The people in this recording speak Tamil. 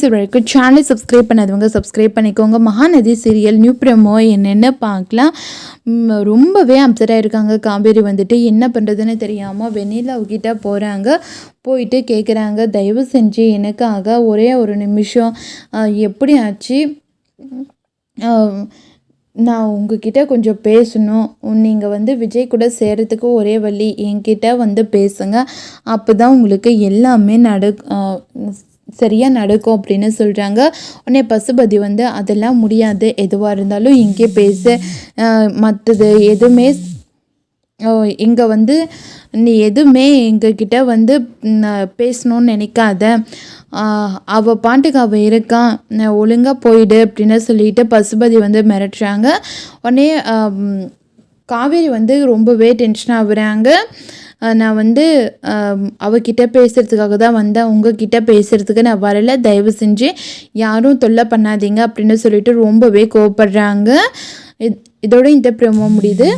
ஃப்ரெண்ட்ஸ் இது வரைக்கும் சேனலை சப்ஸ்கிரைப் பண்ணாதவங்க சப்ஸ்கிரைப் பண்ணிக்கோங்க. மகாநதி சீரியல் நியூ ப்ரெமோ என்னென்ன பார்க்கலாம். ரொம்பவே அப்செட்டாக இருக்காங்க காவேரி வந்துட்டு என்ன பண்ணுறதுன்னு தெரியாமல் வெண்ணிலாவுக்கிட்ட போகிறாங்க போயிட்டு கேட்குறாங்க தயவு செஞ்சு எனக்காக ஒரே ஒரு நிமிஷம் எப்படி ஆச்சு? நான் உங்ககிட்ட கொஞ்சம் பேசணும். நீங்கள் வந்து விஜய் கூட சேர்கிறதுக்கு ஒரே வழி என்கிட்ட வந்து பேசுங்க. அப்போ தான் உங்களுக்கு எல்லாமே நட சரியாக நடக்கும் அப்படின்னு சொல்கிறாங்க உடனே பசுபதி வந்து அதெல்லாம் முடியாது. எதுவாக இருந்தாலும் இங்கே பேசு. மற்றது எதுவுமே இங்கே வந்து நீ எதுவுமே எங்ககிட்ட வந்து பேசணும்னு நினைக்காத. அவள் அவ பாட்டுக்கு அவள் இருக்கான் ஒழுங்காக போயிடு அப்படின்னு சொல்லிட்டு பசுபதி வந்து மிரட்டுறாங்க. உடனே காவேரி வந்து ரொம்பவே டென்ஷன் ஆகுறாங்க. நான் வந்து அவகிட்ட பேசுகிறதுக்காக தான் வந்தேன். உங்ககிட்ட பேசுகிறதுக்கு நான் வரல. தயவு செஞ்சு யாரும் தொல்லை பண்ணாதீங்க அப்படின்னு சொல்லிட்டு ரொம்பவே கோவப்படுறாங்க. இத்- இதோட இந்த ப்ரோமோ முடியுது.